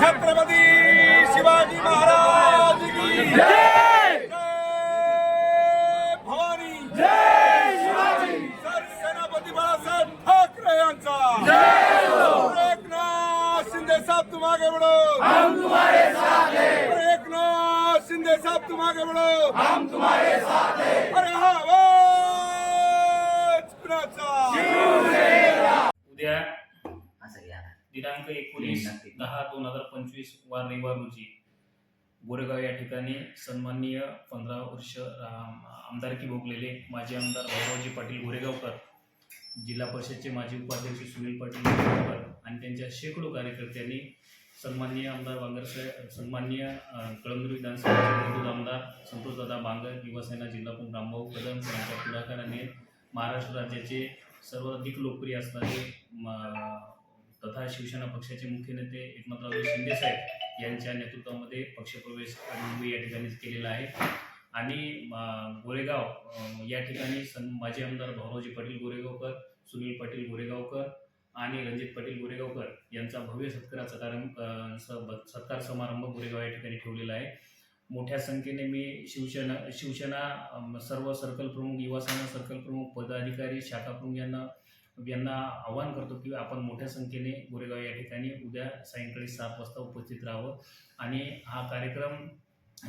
छत्रपती तुम आगे बढ़ो। हम तुम्हारे साथ हैं। एकनाथ शिंदे साहब तुम आगे बढ़ो। हम तुम्हारे साथ हैं। हा कुणाचा उद्या दिनांक एकोणीस दहा दोन हजार पंचवीस वार रविवार रोजी गोरेगाव या ठिकाणी सन्माननीय पंधरा वर्ष आम- आमदारकी भोगलेले माजी आमदार भाऊरावजी पाटील गोरेगावकर जिल्हा परिषदचे माजी उपाध्यक्ष सुनील पाटील आणि त्यांच्या शेकडो कार्यकर्त्यांनी सन्माननीय आमदार बांगरसाहेब सन्माननीय कळमनुरी विधानसभेचे आमदार संतोषदादा बांगर युवासेना जिल्हा प्रमुख रामभाऊ कदम यांच्या पुढाकाराने महाराष्ट्र राज्याचे सर्वाधिक लोकप्रिय असणारे तथा शिवसेना पक्षाचे मुख्य नेते एकनाथराव शिंदेसाहेब यांच्या नेतृत्वामध्ये पक्षप्रवेश मुंबई या ठिकाणीच केलेला आहे. आणि गोरेगाव या ठिकाणी सन माजी आमदार भाऊरावजी पाटील गोरेगावकर सुनील पाटील गोरेगावकर आणि रणजित पाटील गोरेगावकर यांचा भव्य सत्काराचा कार्यक्रम सत्कार समारंभ गोरेगाव या ठिकाणी ठेवलेला आहे. मोठ्या संख्येने मी शिवसेना शिवसेना सर्व सर्कल प्रमुख युवासेना सर्कल प्रमुख पदाधिकारी शाखा प्रमुख यांना यांना आवाहन करतो की आपण मोठ्या संख्येने गोरेगाव या ठिकाणी उद्या सायंकाळी सात वाजता उपस्थित राहावं. आणि हा कार्यक्रम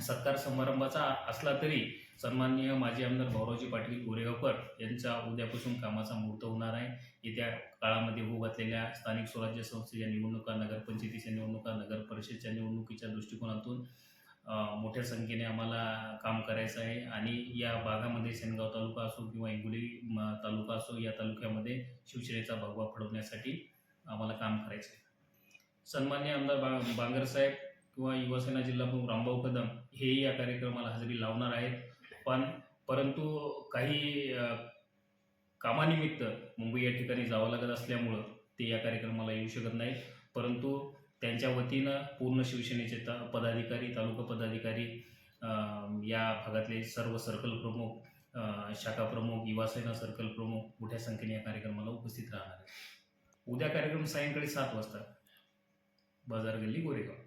सत्कार समारंभाचा असला तरी सन्माननीय माजी आमदार भाऊरावजी पाटील गोरेगावकर यांचा उद्यापासून कामाचा मुहूर्त होणार आहे. येत्या काळामध्ये होऊ घातलेल्या स्थानिक स्वराज्य संस्थेच्या निवडणुका नगरपंचायतीच्या निवडणुका नगर परिषदच्या निवडणुकीच्या दृष्टिकोनातून मोठ्या संख्येने आम्हाला काम करायचं आहे. आणि या भागामध्ये सेनगाव तालुका असो किंवा इंगोली तालुका असो या तालुक्यामध्ये शिवसेनेचा भगवा फडवण्यासाठी आम्हाला काम करायचं आहे. सन्मान्य आमदार बा बांगरसाहेब किंवा युवासेना जिल्हा प्रमुख रामभाऊ कदम हेही या कार्यक्रमाला हजेरी लावणार आहेत. पण परंतु काही कामानिमित्त मुंबई या ठिकाणी जावं लागत असल्यामुळं ते या कार्यक्रमाला येऊ शकत नाहीत. परंतु त्यांच्या वतीनं पूर्ण शिवसेनेचे त पदाधिकारी तालुका पदाधिकारी या भागातले सर्व सर्कल प्रमुख शाखा प्रमुख युवासेना सर्कल प्रमुख मोठ्या संख्येने या कार्यक्रमाला उपस्थित राहणार आहेत. उद्या कार्यक्रम सायंकाळी सात वाजता. बाजार गल्ली गोरेगाव.